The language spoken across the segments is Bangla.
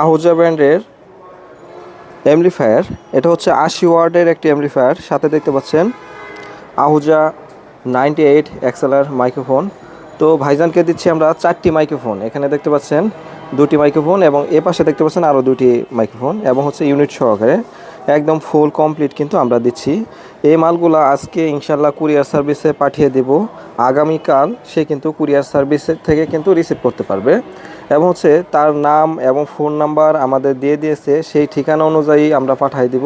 আহুজা ব্র্যান্ডের অ্যামলিফায়ার এটা হচ্ছে আশি ওয়ার্ডের একটি অ্যামলিফায়ার সাথে দেখতে পাচ্ছেন আহুজা নাইনটি এইট এক্সেলার মাইক্রোফোন। তো ভাইজানকে দিচ্ছি আমরা চারটি মাইক্রোফোন। এখানে দেখতে পাচ্ছেন দুটি মাইক্রোফোন এবং এ পাশে দেখতে পাচ্ছেন আরও দুটি মাইক্রোফোন এবং হচ্ছে ইউনিট সহকারে একদম ফুল কমপ্লিট কিন্তু আমরা দিচ্ছি। এই মালগুলো আজকে ইনশাল্লাহ কুরিয়ার সার্ভিসে পাঠিয়ে দেব। আগামীকাল সে কিন্তু কুরিয়ার সার্ভিসের থেকে কিন্তু রিসিভ করতে পারবে। এবং হচ্ছে তার নাম এবং ফোন নাম্বার আমাদের দিয়ে দিয়েছে, সেই ঠিকানা অনুযায়ী আমরা পাঠিয়ে দিব।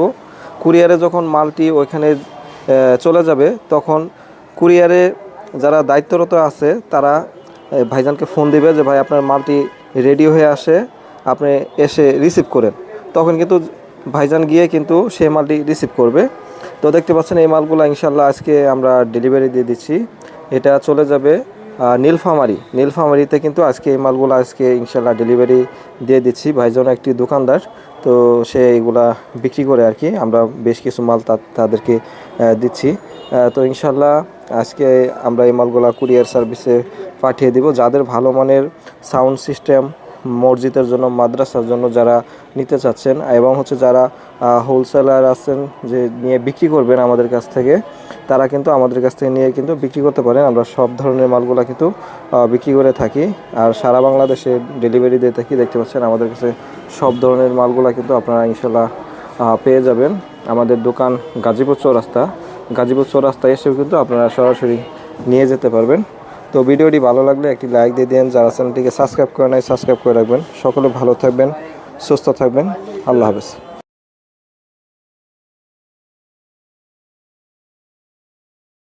কুরিয়ারে যখন মালটি ওইখানে চলে যাবে, তখন কুরিয়ারে যারা দায়িত্বরত আছে, তারা ভাইজানকে ফোন দিবে যে, ভাই, আপনার মালটি রেডি হয়ে আসে, আপনি এসে রিসিভ করেন। তখন কিন্তু ভাইজান গিয়ে কিন্তু সেই মালটি রিসিভ করবে। তো দেখতে পাচ্ছেন, এই মালগুলো ইনশাল্লাহ আজকে আমরা ডেলিভারি দিয়ে দিচ্ছি। এটা চলে যাবে নীলফামারি। নীলফামারিতে কিন্তু আজকে এই মালগুলো আজকে ইনশাল্লাহ ডেলিভারি দিয়ে দিচ্ছি। ভাইজন একটি দোকানদার, তো সে এগুলা বিক্রি করে আর কি, আমরা বেশ কিছু মাল তাদেরকে দিচ্ছি। তো ইনশাল্লাহ আজকে আমরা এই মালগুলা কুরিয়ার সার্ভিসে পাঠিয়ে দিব। যাদের ভালো মানের সাউন্ড সিস্টেম মসজিদের জন্য, মাদ্রাসার জন্য যারা নিতে চাচ্ছেন এবং হচ্ছে যারা হোলসেলার আছেন যে নিয়ে বিক্রি করবেন আমাদের কাছ থেকে, তারা কিন্তু আমাদের কাছ থেকে নিয়ে কিন্তু বিক্রি করতে পারেন। আমরা সব ধরনের মালগুলো কিন্তু বিক্রি করে থাকি। আর সারা বাংলাদেশে ডেলিভারি দিয়ে থাকি, দেখতে পাচ্ছেন আমাদের কাছে সব ধরনের মালগুলা কিন্তু আপনারা ইনশাল্লাহ পেয়ে যাবেন। আমাদের দোকান গাজীপুর চৌরাস্তা। গাজীপুর চৌরাস্তা এসেও কিন্তু আপনারা সরাসরি নিয়ে যেতে পারবেন। তো ভিডিওটি ভালো লাগলে একটি লাইক দিয়ে দেন যারা চ্যানেলটিকে সাবস্ক্রাইব করে নাই, সাবস্ক্রাইব করে রাখবেন। সকলে ভালো থাকবেন, সুস্থ থাকবেন। আল্লাহ হাফেজ।